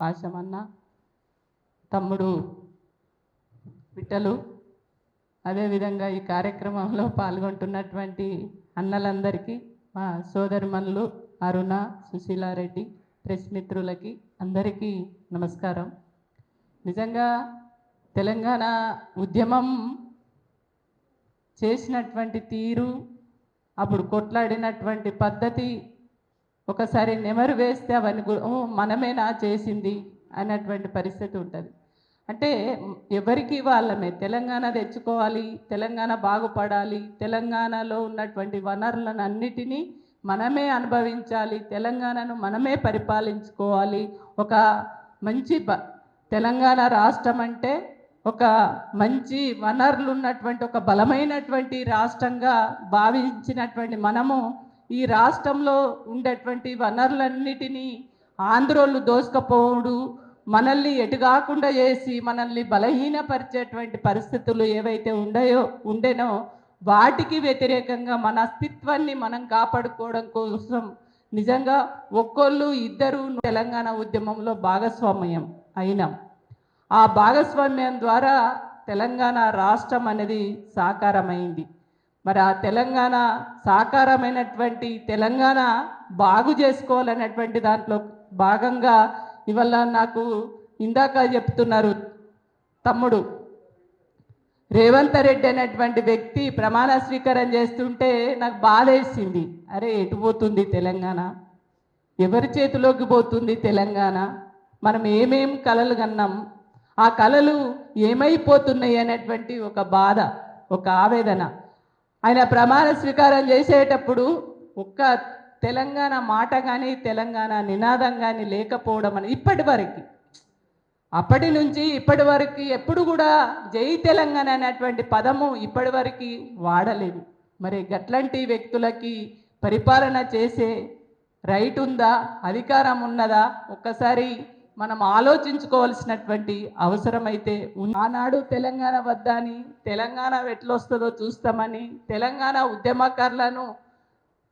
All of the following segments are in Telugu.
పాశమన్న తమ్ముడు బిట్టలు అదేవిధంగా ఈ కార్యక్రమంలో పాల్గొంటున్నటువంటి అన్నలందరికీ మా సోదరిమణులు అరుణ సుశీలారెడ్డి ప్రెస్ మిత్రులకి అందరికీ నమస్కారం. నిజంగా తెలంగాణ ఉద్యమం చేసినటువంటి తీరు అప్పుడు కొట్లాడినటువంటి పద్ధతి ఒకసారి నెమరు వేస్తే అవన్నీ మనమేనా చేసింది అన్నటువంటి పరిస్థితి ఉంటుంది. అంటే ఎవరికి వాళ్ళమే తెలంగాణ తెచ్చుకోవాలి తెలంగాణ బాగుపడాలి తెలంగాణలో ఉన్నటువంటి వనరులను అన్నిటినీ మనమే అనుభవించాలి తెలంగాణను మనమే పరిపాలించుకోవాలి. ఒక మంచి తెలంగాణ రాష్ట్రం అంటే ఒక మంచి వనరులు ఉన్నటువంటి ఒక బలమైనటువంటి రాష్ట్రంగా భావించినటువంటి మనము ఈ రాష్ట్రంలో ఉండేటువంటి వనరులన్నిటినీ ఆంధ్రోళ్ళు దోసుకపోవడు మనల్ని ఎటుగాకుండా చేసి మనల్ని బలహీనపరిచేటువంటి పరిస్థితులు ఏవైతే ఉండయో ఉండేనో వాటికి వ్యతిరేకంగా మన అస్తిత్వాన్ని మనం కాపాడుకోవడం కోసం నిజంగా ఒక్కొళ్ళు ఇద్దరు తెలంగాణ ఉద్యమంలో భాగస్వామ్యం అయినాం ఆ భాగస్వామ్యం ద్వారా తెలంగాణ రాష్ట్రం అనేది సాకారమైంది. మరి ఆ తెలంగాణ సాకారమైనటువంటి తెలంగాణ బాగు చేసుకోవాలనేటువంటి దాంట్లో భాగంగా ఇవాళ నాకు ఇందాక చెప్తున్నారు తమ్ముడు రేవంత్ రెడ్డి అనేటువంటి వ్యక్తి ప్రమాణ స్వీకారం చేస్తుంటే నాకు బాధ వేసింది. అరే ఎటు పోతుంది తెలంగాణ? ఎవరి చేతిలోకి పోతుంది తెలంగాణ? మనం ఏమేం కళలు కన్నాం? ఆ కళలు ఏమైపోతున్నాయి అనేటువంటి ఒక బాధ ఒక ఆవేదన. ఆయన ప్రమాణ స్వీకారం చేసేటప్పుడు ఒక్క తెలంగాణ మాట కానీ తెలంగాణ నినాదం కానీ లేకపోవడం అని ఇప్పటి వరకు. అప్పటి నుంచి ఇప్పటి వరకు ఎప్పుడు కూడా జై తెలంగాణ అనేటువంటి పదము ఇప్పటి వరకు వాడలేదు. మరి గట్లాంటి వ్యక్తులకి పరిపాలన చేసే రైట్ ఉందా అధికారం ఉన్నదా? ఒక్కసారి మనం ఆలోచించుకోవాల్సినటువంటి అవసరం అయితే ఆనాడు తెలంగాణ వద్దని తెలంగాణ ఎట్లొస్తుందో చూస్తామని తెలంగాణ ఉద్యమకారులను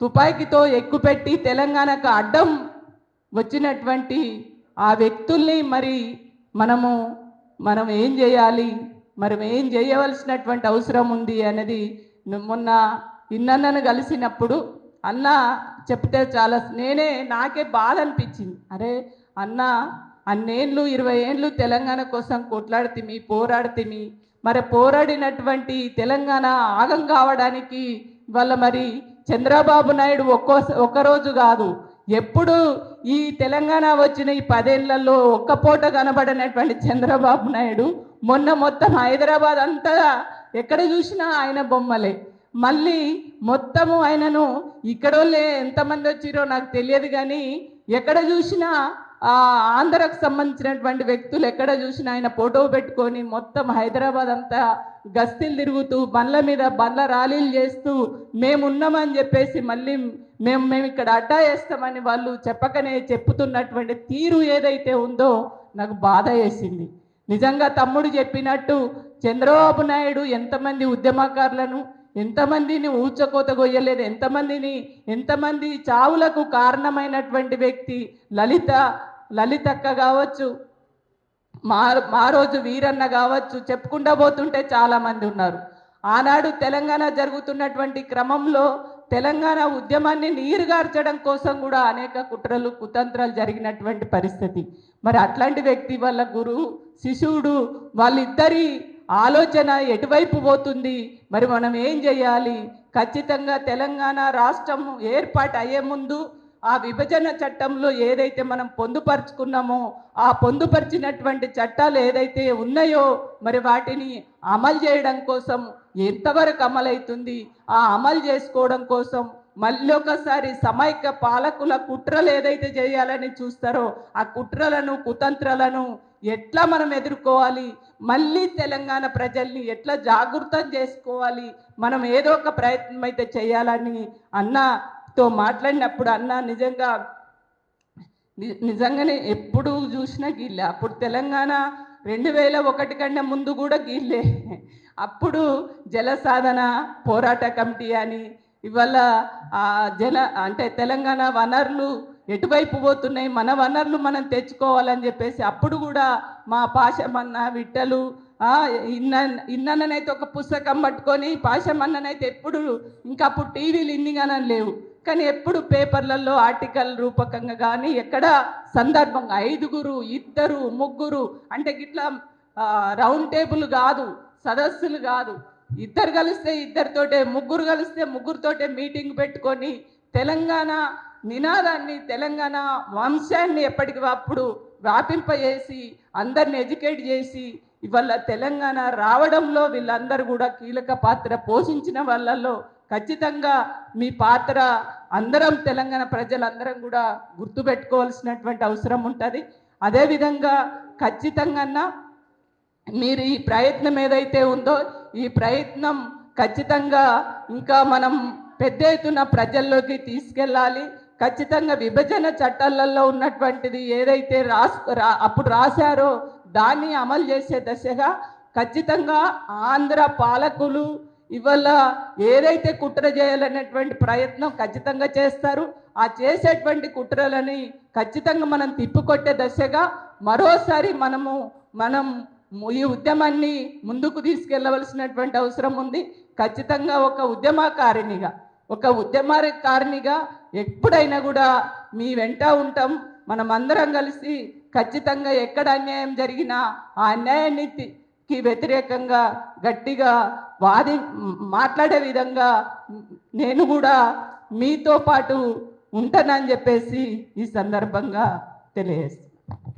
తుపాకీతో ఎక్కుపెట్టి తెలంగాణకు అడ్డం వచ్చినటువంటి ఆ వ్యక్తుల్ని మరి మనము మనం ఏం చేయాలి మనం ఏం చేయవలసినటువంటి అవసరం ఉంది అనేది మొన్న ఇన్నన్నను కలిసినప్పుడు అన్న చెప్తే చాలా నేనే నాకే బాధ అనిపించింది. అరే అన్న అన్నేళ్ళు ఇరవై ఏళ్ళు తెలంగాణ కోసం కొట్లాడితిమి పోరాడితిమి మరి పోరాడినటువంటి తెలంగాణ ఆగం కావడానికి వాళ్ళ మరి చంద్రబాబు నాయుడు ఒక్కో ఒక్కరోజు కాదు. ఎప్పుడు ఈ తెలంగాణ వచ్చిన ఈ పదేళ్ళలో ఒక్క పూట కనబడినటువంటి చంద్రబాబు నాయుడు మొన్న మొత్తం హైదరాబాద్ అంతా ఎక్కడ చూసినా ఆయన బొమ్మలే. మళ్ళీ మొత్తము ఆయనను ఇక్కడోళ్ళే ఎంతమంది వచ్చిరో నాకు తెలియదు కానీ ఎక్కడ చూసినా ఆంధ్రకు సంబంధించినటువంటి వ్యక్తులు ఎక్కడ చూసినా ఆయన ఫోటో పెట్టుకొని మొత్తం హైదరాబాద్ అంతా గస్తీలు తిరుగుతూ బండ్ల మీద బండ్ల ర్యాలీలు చేస్తూ మేము ఉన్నామని చెప్పేసి మళ్ళీ మేము మేము ఇక్కడ అడ్డా వేస్తామని వాళ్ళు చెప్పకనే చెప్పుతున్నటువంటి తీరు ఏదైతే ఉందో నాకు బాధ వేసింది. నిజంగా తమ్ముడు చెప్పినట్టు చంద్రబాబు నాయుడు ఎంతమంది ఉద్యమకారులను ఎంతమందిని ఊచకోత కొయ్యలేదు ఎంతమందిని ఎంతమంది చావులకు కారణమైనటువంటి వ్యక్తి లలిత లలితక్క కావచ్చు మా మా రోజు వీరన్న కావచ్చు చెప్పుకుండా పోతుంటే చాలామంది ఉన్నారు. ఆనాడు తెలంగాణ జరుగుతున్నటువంటి క్రమంలో తెలంగాణ ఉద్యమాన్ని నీరుగార్చడం కోసం కూడా అనేక కుట్రలు కుతంత్రాలు జరిగినటువంటి పరిస్థితి. మరి అట్లాంటి వ్యక్తి వాళ్ళ గురువు శిశువుడు వాళ్ళిద్దరి ఆలోచన ఎటువైపు పోతుంది? మరి మనం ఏం చేయాలి? ఖచ్చితంగా తెలంగాణ రాష్ట్రం ఏర్పాటు అయ్యే ముందు ఆ విభజన చట్టంలో ఏదైతే మనం పొందుపరుచుకున్నామో ఆ పొందుపరిచినటువంటి చట్టాలు ఏదైతే ఉన్నాయో మరి వాటిని అమలు చేయడం కోసం ఎంతవరకు అమలవుతుంది? ఆ అమలు చేసుకోవడం కోసం మళ్ళీ ఒకసారి సమైక్య పాలకుల కుట్రలు ఏదైతే చేయాలని చూస్తారో ఆ కుట్రలను కుతంత్రలను ఎట్లా మనం ఎదుర్కోవాలి? మళ్ళీ తెలంగాణ ప్రజల్ని ఎట్లా జాగృతం చేసుకోవాలి? మనం ఏదో ఒక ప్రయత్నం అయితే చేయాలని అన్నతో మాట్లాడినప్పుడు అన్న నిజంగా ని- నిజంగానే ఎప్పుడు చూసినా గీళ్ళే. అప్పుడు తెలంగాణ రెండు వేల ఒకటి కంటే ముందు కూడా గీళ్ళే. అప్పుడు జల సాధన పోరాట కమిటీ అని ఇవాళ జల అంటే తెలంగాణ వనరులు ఎటువైపు పోతున్నాయి? మన వనరులు మనం తెచ్చుకోవాలని చెప్పేసి అప్పుడు కూడా మా పాశమన్న విట్టలు ఇన్న ఇన్ననైతే ఒక పుస్తకం పట్టుకొని పాశమన్ననైతే ఎప్పుడు ఇంకా అప్పుడు టీవీలు ఇన్నిగానం లేవు. కానీ ఎప్పుడు పేపర్లలో ఆర్టికల్ రూపకంగా కానీ ఎక్కడ సందర్భంగా ఐదుగురు ఇద్దరు ముగ్గురు అంటే గిట్లా రౌండ్ టేబుల్ కాదు సదస్సులు కాదు. ఇద్దరు కలిస్తే ఇద్దరితోటే ముగ్గురు కలిస్తే ముగ్గురుతోటే మీటింగ్ పెట్టుకొని తెలంగాణ నినాదాన్ని తెలంగాణ వంశాన్ని ఎప్పటికప్పుడు వ్యాపింపజేసి అందరిని ఎడ్యుకేట్ చేసి ఇవాళ తెలంగాణ రావడంలో వీళ్ళందరూ కూడా కీలక పాత్ర పోషించిన వాళ్ళలో ఖచ్చితంగా మీ పాత్ర అందరం తెలంగాణ ప్రజలందరం కూడా గుర్తుపెట్టుకోవాల్సినటువంటి అవసరం ఉంటుంది. అదేవిధంగా ఖచ్చితంగా మీరు ఈ ప్రయత్నం ఏదైతే ఉందో ఈ ప్రయత్నం ఖచ్చితంగా ఇంకా మనం పెద్ద ఎత్తున ప్రజల్లోకి తీసుకెళ్ళాలి. ఖచ్చితంగా విభజన చట్టాలలో ఉన్నటువంటిది ఏదైతే రాసు రా- అప్పుడు రాశారో దాన్ని అమలు చేసే దశగా ఖచ్చితంగా ఆంధ్ర పాలకులు ఇవాళ ఏదైతే కుట్ర చేయాలనేటువంటి ప్రయత్నం ఖచ్చితంగా చేస్తారు. ఆ చేసేటువంటి కుట్రలని ఖచ్చితంగా మనం తిప్పుకొట్టే దశగా మరోసారి మనము మనం ఈ ఉద్యమాన్ని ముందుకు తీసుకెళ్ళవలసినటువంటి అవసరం ఉంది. ఖచ్చితంగా ఒక ఉద్యమకారిణిగా ఒక ఉద్యమకారిణిగా ఎప్పుడైనా కూడా మీ వెంట ఉంటాం. మనం అందరం కలిసి ఖచ్చితంగా ఎక్కడ అన్యాయం జరిగినా ఆ అన్యాయానికి వ్యతిరేకంగా గట్టిగా వాది మాట్లాడే విధంగా నేను కూడా మీతో పాటు ఉంటానని చెప్పేసి ఈ సందర్భంగా తెలియజేస్తాను